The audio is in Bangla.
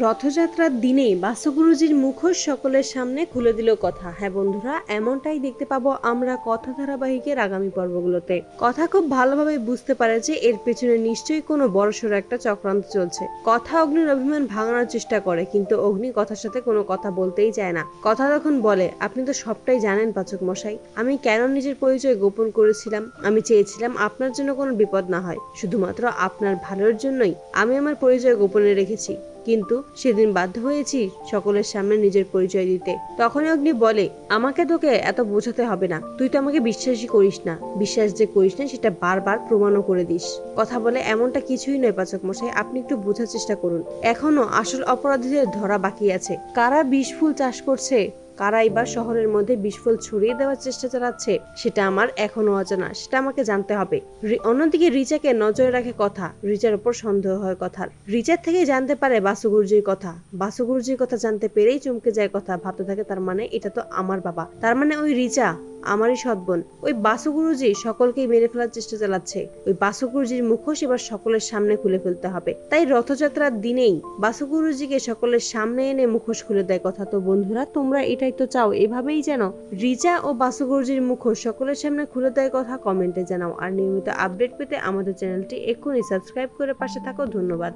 রথযাত্রার দিনেই বাসুগুরুজির মুখোশ সকলের সামনে খুলে দিল কথা। হ্যাঁ বন্ধুরা, এমনটাই দেখতে পাবো আমরা কথা ধারাবাহিকের আগামী পর্বগুলোতে। কথা খুব ভালোভাবে বুঝতে পারে যে এর পেছনে নিশ্চয়ই কোনো বড়সড় একটা চক্রান্ত চলছে। কথা অগ্নির অভিমান ভাঙানোর চেষ্টা করে, কিন্তু অগ্নি কথার সাথে কোনো কথা বলতেই চায় না। কথা তখন বলে, আপনি তো সবটাই জানেন পাচক মশাই। আমি কেন নিজের পরিচয় গোপন করেছিলাম? আমি চেয়েছিলাম আপনার জন্য কোনো বিপদ না হয়। শুধুমাত্র আপনার ভালোর জন্যই আমি আমার পরিচয় গোপনে রেখেছি। কিন্তু সেদিন বাধ্য হয়েছি সকলের সামনে নিজের পরিচয় দিতে। তখনই অগ্নি বলে, আমাকে তোকে এত বোঝাতে হবে না। তুই তো আমাকে বিশ্বাসই করিস না। বিশ্বাস যে করিস না, সেটা বারবার প্রমাণও করে দিস। কথা বলে এমনটা কিছুই নয় পাচক মশাই, আপনি একটু বোঝার চেষ্টা করুন। এখনও আসল অপরাধীদের ধরা বাকি আছে। কারা বিষ ফুল চাষ করছে? কারা বা শহরের মধ্যে বিস্ফোল ছড়িয়ে দেওয়ার চেষ্টা চালাচ্ছে। সেটা আমার এখনও অজানা, সেটা আমাকে জানতে হবে। অন্যদিকে রিচাকে নজরে রাখে কথা, রিচার উপর সন্দেহ হয় কথা রিচার থেকে জানতে পারে বাসুগুরুজির কথা। বাসুগুরুজির কথা জানতে পেরেই চমকে যায় কথা, ভাবতে থাকে, তার মানে এটা তো আমার বাবা। তার মানে ওই রিচা আমারই সৎবোন ওই বাসুগুরুজি সকলকেই মেরে ফেলার চেষ্টা চালাচ্ছে। ওই বাসুগুরুজির মুখোশ এবার সকলের সামনে খুলে ফেলতে হবে। তাই রথযাত্রার দিনেই বাসু বাসুগুরুজিকে সকলের সামনে এনে মুখোশ খুলে দেয় কথা। তো বন্ধুরা, তোমরা এটাই তো চাও, এভাবেই যেন রিজা ও বাসুগুরুজির মুখোশ সকলের সামনে খুলে দেয় কথা। কমেন্টে জানাও। আর নিয়মিত আপডেট পেতে আমাদের চ্যানেলটি এক্ষুনি সাবস্ক্রাইব করে পাশে থাকো। ধন্যবাদ।